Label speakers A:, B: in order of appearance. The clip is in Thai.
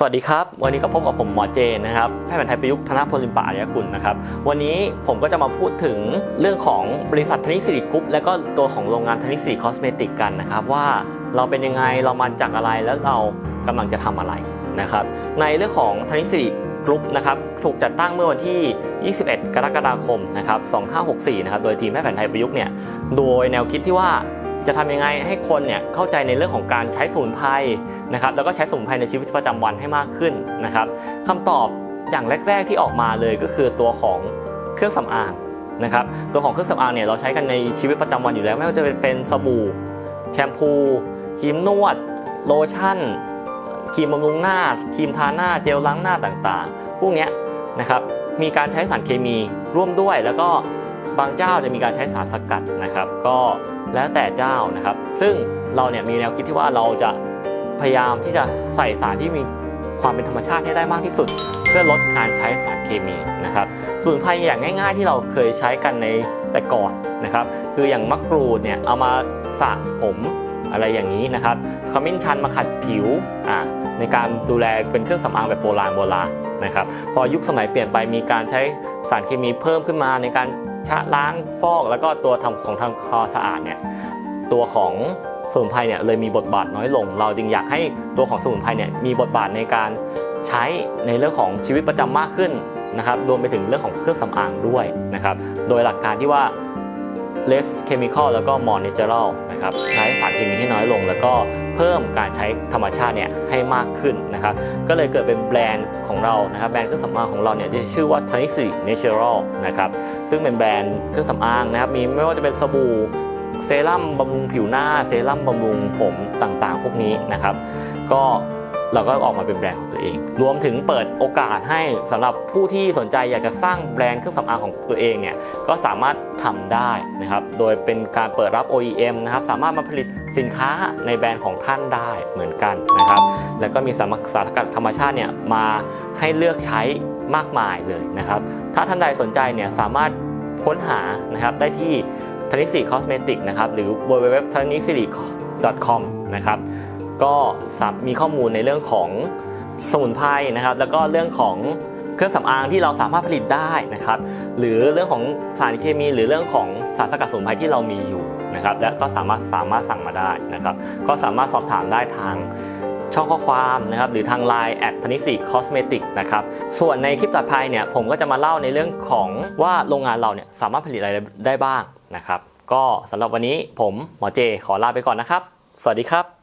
A: สวัสดีครับ วันนี้ก็พบกับผมหมอเจนนะครับแพทย์แผนไทยประยุกต์ธนพลลิมปะอายกุลนะครับ วันนี้ผมก็จะมาพูดถึงเรื่องของบริษัทธนิสิริกรุ๊ปและก็ตัวของโรงงานธนิสิริคอสเมติกกันนะครับ ว่าเราเป็นยังไงเรามาจากอะไรแล้วเรากำลังจะทำอะไรนะครับ ในเรื่องของธนิสิริกรุ๊ปนะครับถูกจัดตั้งเมื่อวันที่ 21 กรกฎาคมนะครับ 2564 นะครับโดยทีมแพทย์แผนไทยประยุกต์เนี่ยโดยแนวคิดที่ว่า จะทำยังไงให้คนเนี่ยเข้าใจในเรื่องของการใช้สมุนไพรนะครับแล้วก็ใช้สมุนไพรในชีวิตประจำวันให้มากขึ้นนะครับคำตอบอย่างแรก ๆ ที่ออกมาเลยก็คือตัวของเครื่องสำอางนะครับตัวของเครื่องสำอางเนี่ยเราใช้กันในชีวิตประจำวันอยู่แล้ว ไม่ว่าจะเป็นสบู่แชมพูครีมนวดโลชั่นครีมบำรุงหน้าครีมทาหน้าเจลล้างหน้าต่างๆ พวกเนี้ยนะครับมีการใช้สารเคมีร่วมด้วยแล้วก็ บางเจ้าจะมีการใช้สารสกัดนะครับ ก็แล้วแต่เจ้านะครับ ซึ่งเราเนี่ยมีแนวคิดที่ว่าเราจะพยายามที่จะใส่สารที่มีความเป็นธรรมชาติให้ได้มากที่สุด เพื่อลดการใช้สารเคมีนะครับสมุนไพรอย่างง่าย ๆ ที่เราเคยใช้กันในแต่ก่อนนะครับ คืออย่างมะกรูดเนี่ยเอามาสระผมอะไรอย่างนี้นะครับขมิ้นชันมาขัดผิวอ่าในการดูแลเป็นเครื่องสำอางแบบโบราณโบราณนะครับ พอยุคสมัยเปลี่ยนไปมีการใช้สารเคมีเพิ่มขึ้นมาในการ ชะล้างฟอกแล้วก็ตัวทำของทำความสะอาดเนี่ยตัวของสมุนไพรเนี่ยเลยมีบทบาทน้อยลง เราจึงอยากให้ตัวของสมุนไพรเนี่ยมีบทบาทในการใช้ในเรื่องของชีวิตประจำมากขึ้นนะครับรวมไปถึงเรื่องของเครื่องสำอางด้วยนะครับ โดยหลักการที่ว่า less chemical แล้วก็ more natural นะครับใช้สารเคมีให้น้อยลง แล้วก็เพิ่มการใช้ธรรมชาติเนี่ยให้มากขึ้นนะครับก็เลยเกิดเป็นแบรนด์ของเรานะครับแบรนด์เครื่องสำอางของเราเนี่ยจะชื่อว่า t a n i s i Natural นะครับซึ่งเป็นแบรนด์เครื่องสำอางนะครับมีไม่ว่าจะเป็นสบู่เซรั่มบำรุงผิวหน้า เซรั่มบำรุงผมต่างๆ พวกนี้นะครับก็ เราก็ออกมาเป็นแบรนด์ของตัวเอง รวมถึงเปิดโอกาสให้สำหรับผู้ที่สนใจอยากจะสร้างแบรนด์เครื่องสำอางของตัวเองเนี่ยก็สามารถทำได้นะครับ โดยเป็นการเปิดรับ OEM นะครับ สามารถมาผลิตสินค้าในแบรนด์ของท่านได้เหมือนกันนะครับ แล้วก็มีสารสารกัดธรรมชาติเนี่ยมาให้เลือกใช้มากมายเลยนะครับ ถ้าท่านใดสนใจเนี่ยสามารถค้นหานะครับได้ที่ทนิสิคอสเมติกนะครับหรือ w w w t h a n i s i r i c o m นะครับ ก็มีข้อมูลในเรื่องของสมุนไพรนะครับ แล้วก็เรื่องของเครื่องสำอางที่เราสามารถผลิตได้นะครับ หรือเรื่องของสารเคมี หรือเรื่องของสารสกัดสมุนไพรที่เรามีอยู่นะครับ และก็สามารถสามารถสั่งมาได้นะครับ ก็สามารถสอบถามได้ทางช่องข้อความนะครับหรือทาง Line แอดพนิสิคอสเมติกนะครับส่วนในคลิปต่อไปเนี่ยผมก็จะมาเล่าในเรื่องของว่าโรงงานเราเนี่ยสามารถผลิตอะไรได้บ้างนะครับ ก็สำหรับวันนี้ผมหมอเจขอลาไปก่อนนะครับ สวัสดีครับ